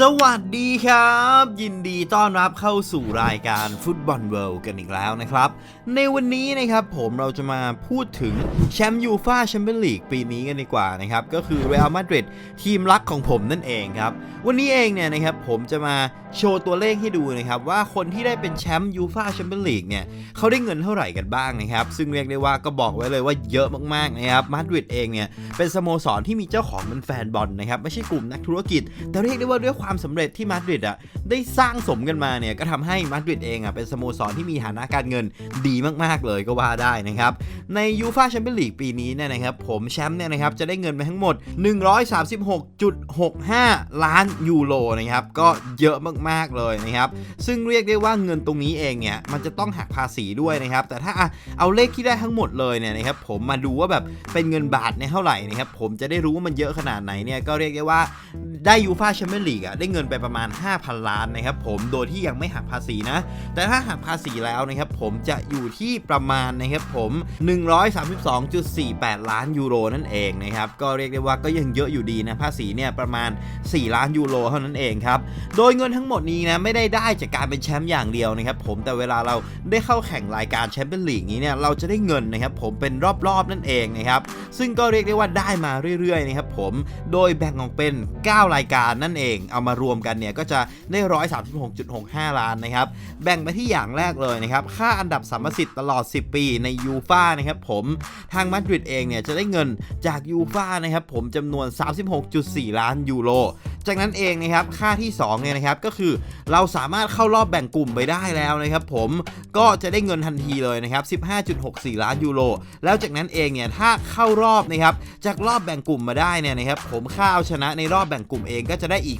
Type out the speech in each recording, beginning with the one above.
สวัสดีครับ ยินดีต้อนรับเข้าสู่รายการฟุตบอลเวิลด์กันอีกแล้วนะครับ ในวันนี้นะครับผมเราจะมาพูดถึงแชมป์ยูฟาแชมเปี้ยนลีกปีนี้กันดีกว่านะครับ ก็คือเรอัลมาดริดทีมรักของผมนั่นเองครับ วันนี้เองเนี่ยนะครับผมจะมาโชว์ตัวเลขให้ดูนะครับ ว่าคนที่ได้เป็นแชมป์ยูฟาแชมเปี้ยนลีกเนี่ยเขาได้เงินเท่าไหร่กันบ้างนะครับ ซึ่งเรียกได้ว่าก็บอกไว้เลยว่าเยอะมากๆนะครับมาดริดเองเนี่ยเป็นสโมสรที่มีเจ้าของเป็นแฟนบอลนะครับไม่ใช่กลุ่มนักธุรกิจแต่เรียกได้ว่าด้วยความสำเร็จที่มาดริดอะได้สร้างสมกันมาเนี่ยก็ทำให้มาดริดเองอะเป็นสโมสรที่มีฐานะการเงินดีมากๆเลยก็ว่าได้นะครับในยูฟาแชมเปี้ยนลีกปีนี้เนี่ยนะครับผมแชมป์เนี่ยนะครับจะได้เงินไปทั้งหมด 136.65 ล้านยูโรนะครับก็เยอะมากๆเลยนะครับซึ่งเรียกได้ว่าเงินตรงนี้เองเนี่ยมันจะต้องหักภาษีด้วยนะครับแต่ถ้าเอาเลขที่ได้ทั้งหมดเลยเนี่ยนะครับผมมาดูว่าแบบเป็นเงินบาทเนี่ยเท่าไหร่นะครับผมจะได้รู้ว่ามันเยอะขนาดไหนเนี่ยก็เรียกได้ว่าได้ยูฟาแชมเปี้ยนลีกอะได้เงินไปประมาณ 5,000 ล้านนะครับผมโดยที่ยังไม่หักภาษีนะ แต่ถ้าหักภาษีแล้วนะครับผมจะอยู่ที่ประมาณนะครับผม 132.48 ล้านยูโรนั่นเองนะครับก็เรียกได้ว่าก็ยังเยอะอยู่ดีนะภาษีเนี่ยประมาณ 4 ล้านยูโรเท่านั้นเองครับโดยเงินทั้งหมดนี้นะไม่ได้ได้จากการเป็นแชมป์อย่างเดียวนะครับผมแต่เวลาเราได้เข้าแข่งรายการแชมเปี้ยนลีกนี้เนี่ยเราจะได้เงินนะครับผมเป็นรอบๆนั่นเองนะครับซึ่งก็เรียกได้ว่าได้มาเรื่อยๆนะครับผมโดยแบ่งออกเป็น 9 รายการนั่นเองเอามารวมกันเนี่ยก็จะได้ 136.65 ล้านนะครับ แบ่งไปที่อย่างแรกเลยนะครับ ค่าอันดับสัมประสิทธิ์ตลอด 10 ปีในยูฟานะครับผมทางมาดริดเองเนี่ยจะได้เงินจากยูฟานะครับผมจำนวน 36.4 ล้านยูโร จากนั้นเองนะครับค่าที่2เนี่ยนะครับก็คือเราสามารถเข้ารอบแบ่งกลุ่มไปได้แล้วนะครับผมก็จะได้เงินทันทีเลยนะครับ 15.64 ล้านยูโรแล้วจากนั้นเองเนี่ยถ้าเข้ารอบนะครับจากรอบแบ่งกลุ่มมาได้เนี่ยนะครับผมค่าเอาชนะในรอบแบ่งกลุ่มเองก็จะได้อีก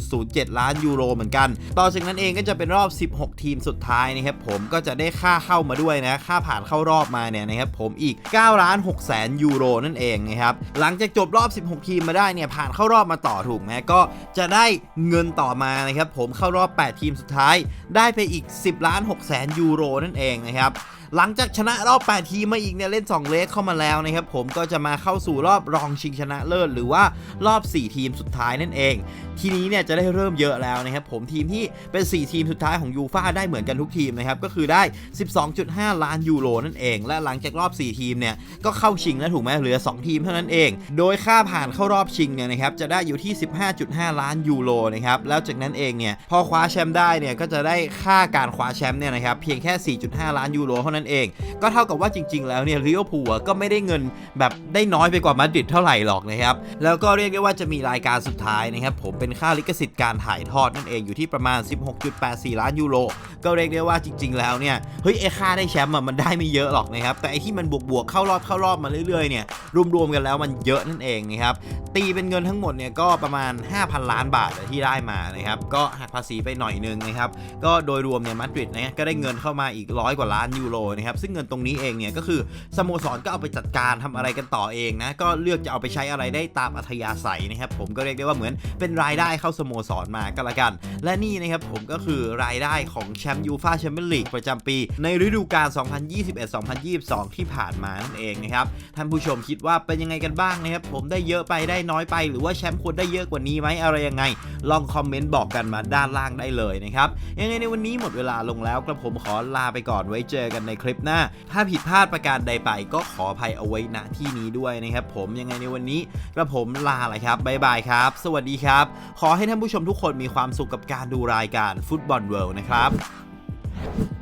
15.07 ล้านยูโรเหมือนกัน ต่อจากนั้นเองก็จะเป็นรอบ 16 ทีมสุดท้ายนะครับผมก็จะได้ค่าเข้ามาด้วยนะค่าผ่านเข้ารอบมาเนี่ยนะครับผมอีก9ล้าน6แสนยูโรนั่นเองนะครับหลังจากจบรอบ 16 ทีมมาได้เนี่ยผ่านเข้ารอบมาต่อถูกไหมก็็จะได้เงินต่อมานะครับผมเข้ารอบ 8 ทีมสุดท้าย ได้ไปอีก 10ล้าน6แสนยูโรนั่นเองนะครับหลังจากชนะรอบ 8 ทีมมาอีกเนี่ยเล่น 2 เลกเข้ามาแล้วนะครับผมก็จะมาเข้าสู่รอบรองชิงชนะเลิศหรือว่ารอบ 4 ทีมสุดท้ายนั่นเอง ทีนี้เนี่ยจะได้เริ่มเยอะแล้วนะครับผมทีมที่เป็น 4 ทีมสุดท้ายของยูฟ่าได้เหมือนกันทุกทีมนะครับก็คือได้ 12.5 ล้านยูโรนั่นเอง และหลังจากรอบ 4 ทีมเนี่ยก็เข้าชิงแล้วถูกไหมเหลือ 2 ทีมเท่านั้นเอง โดยค่าผ่านเข้ารอบชิงเนี่ยนะครับจะได้อยู่ที่1.5 ล้านยูโรนะครับแล้วจากนั้นเองเนี่ยพอคว้าแชมป์ได้เนี่ยก็จะได้ค่าการคว้าแชมป์เนี่ยนะครับเพียงแค่ 4.5 ล้านยูโรเท่านั้นเอง ก็เท่ากับว่าจริง ๆ แล้วเนี่ยลิเวอร์พูลก็ไม่ได้เงินแบบได้น้อยไปกว่ามาดริดเท่าไหร่หรอกนะครับแล้วก็เรียกได้ว่าจะมีรายการสุดท้ายนะครับผมเป็นค่าลิขสิทธิ์การถ่ายทอดนั่นเองอยู่ที่ประมาณ 16.84 ล้านยูโรก็เรียกได้ว่าจริง ๆ แล้วเนี่ยเฮ้ยไอ้ค่าได้แชมป์อะมันได้ไม่เยอะหรอกนะครับแต่ไอ้ที่มันบวกๆเข้ารอบเข้ารอบมาเรื่อยๆเนี่ยรวมๆกันแล้วมันเยอะนั่นเองนะครับตีเป็นเงินทั้งหมดเนี่ยก็ประมาณ5,000 ล้านบาทที่ได้มานะครับก็หักภาษีไปหน่อยนึงนะครับก็โดยรวมเนี่ยมาดริดนะก็ได้เงินเข้ามาอีกร้อยกว่าล้านยูโรนะครับซึ่งเงินตรงนี้เองเนี่ยก็คือสโมสรก็เอาไปจัดการทำอะไรกันต่อเองนะก็เลือกจะเอาไปใช้อะไรได้ตามอัธยาศัยนะครับผมก็เรียกได้ว่าเหมือนเป็นรายได้เข้าสโมสรมาก็แล้วกัน และนี่นะครับผมก็คือรายได้ของแชมป์ยูฟ่าแชมเปี้ยนลีกประจำปี ในฤดูกาล 2021-2022 ที่ผ่านมานั่นเองนะครับท่านผู้ชมคิดว่าเป็นยังไงกันบ้างนะครับผมได้เยอะไปได้น้อยไปหรือว่าแชมป์ควรได้เยอะกว่านี้ไหมอะไรยังไง ลองคอมเมนต์บอกกันมาด้านล่างได้เลยนะครับยังไงในวันนี้หมดเวลาลงแล้วกระผมขอลาไปก่อนไว้เจอกันในคลิปหน้า ถ้าผิดพลาดประการใดไปก็ขออภัยเอาไว้ณที่นี้ด้วยนะครับผมยังไงในวันนี้กระผมลาเลยครับบ๊ายบายครับ สวัสดีครับ ขอให้ท่านผู้ชมทุกคนมีความสุขกับการดูรายการฟุตบอลเวิลด์นะครับ